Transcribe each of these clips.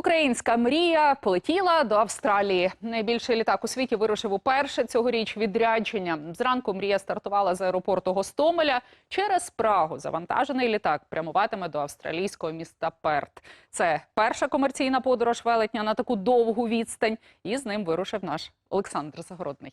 Українська мрія полетіла до Австралії. Найбільший літак у світі вирушив уперше цьогоріч відрядження. Зранку мрія стартувала з аеропорту Гостомеля. Через Прагу завантажений літак прямуватиме до австралійського міста Перт. Це перша комерційна подорож велетня на таку довгу відстань. І з ним вирушив наш Олександр Загородний.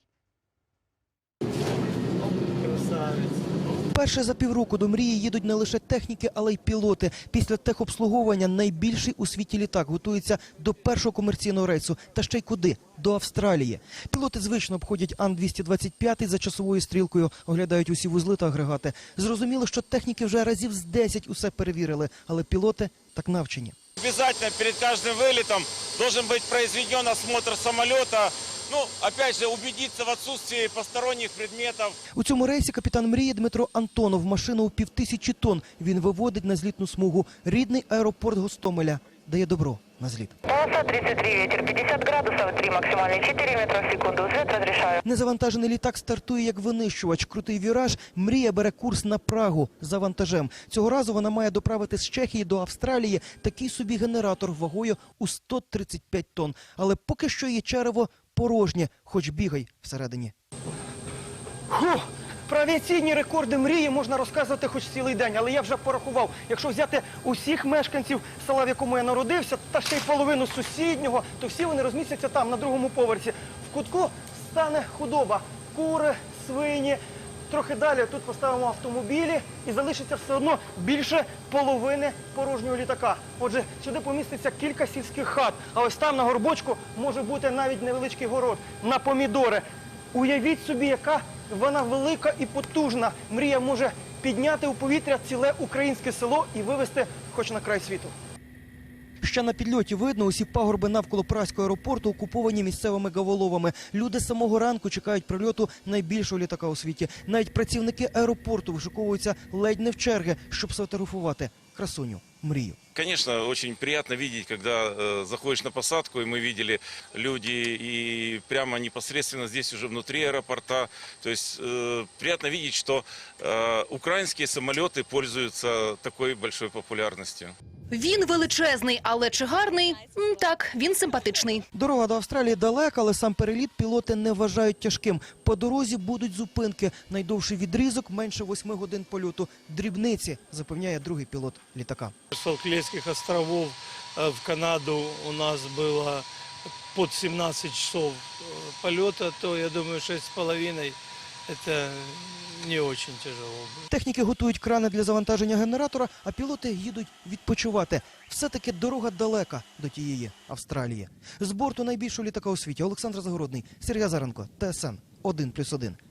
Перше за півроку до мрії їдуть не лише техніки, але й пілоти. Після техобслуговування найбільший у світі літак готується до першого комерційного рейсу. Та ще й куди? До Австралії. Пілоти звично обходять Ан-225 за часовою стрілкою, оглядають усі вузли та агрегати. Зрозуміло, що техніки вже разів з 10 усе перевірили, але пілоти так навчені. Обязательно перед каждым вылетом должен быть произведен осмотр самолета. Ну, опять же, убедиться в отсутствии посторонних предметов. У цьому рейсі капітан мрії Дмитро Антонов машину у півтисячі тонн. Він виводить на злітну смугу. Рідний аеропорт Гостомеля дає добро на зліт. Полоса 33, ветер 50 градусов, 3 максимальный 4 метра в секунду. Взлет разрешаю. Незавантажений літак стартує як винищувач. Крутий віраж. Мрія бере курс на Прагу за вантажем. Цього разу вона має доправити з Чехії до Австралії такий собі генератор вагою у 135 тонн. Але поки що її черево порожнє, хоч бігай всередині. Фу! Про авіаційні рекорди мрії можна розказувати хоч цілий день, але я вже порахував. Якщо взяти усіх мешканців села, в якому я народився, та ще й половину сусіднього, то всі вони розмістяться там, на другому поверсі. В кутку стане худоба, кури, свині. Трохи далі тут поставимо автомобілі і залишиться все одно більше половини порожнього літака. Отже, сюди поміститься кілька сільських хат. А ось там на горбочку може бути навіть невеличкий город на помідори. Уявіть собі, яка вона велика і потужна. Мрія може підняти у повітря ціле українське село і вивезти хоч на край світу. Ще на підльоті видно усі пагорби навколо праського аеропорту окуповані місцевими гаволовами. Люди з самого ранку чекають прильоту найбільшого літака у світі. Навіть працівники аеропорту вишуковуються ледь не в черги, щоб сфотографувати красуню мрію. Конечно, очень приятно видеть, когда э, заходишь на посадку, и мы видели люди и прямо непосредственно здесь уже внутри аэропорта. То есть э, приятно видеть, что э, украинские самолеты пользуются такой большой популярностью. Він величезний, але чи гарний? М, Так, він симпатичний. Дорога до Австралії далека, але сам переліт пілоти не вважають тяжким. По дорозі будуть зупинки. Найдовший відрізок менше восьми годин польоту. Дрібниці, запевняє другий пілот літака. С Фолклендских островов э, в Канаду у нас было под 17 часов э, полета, то я думаю, 6,5 это не очень тяжело. Техніки готують крани для завантаження генератора, а пілоти їдуть відпочивати. Все-таки дорога далека до тієї Австралії. З борту найбільшого літака у світі Олександр Загородний, Сергій Заренко, ТСН 1+,1.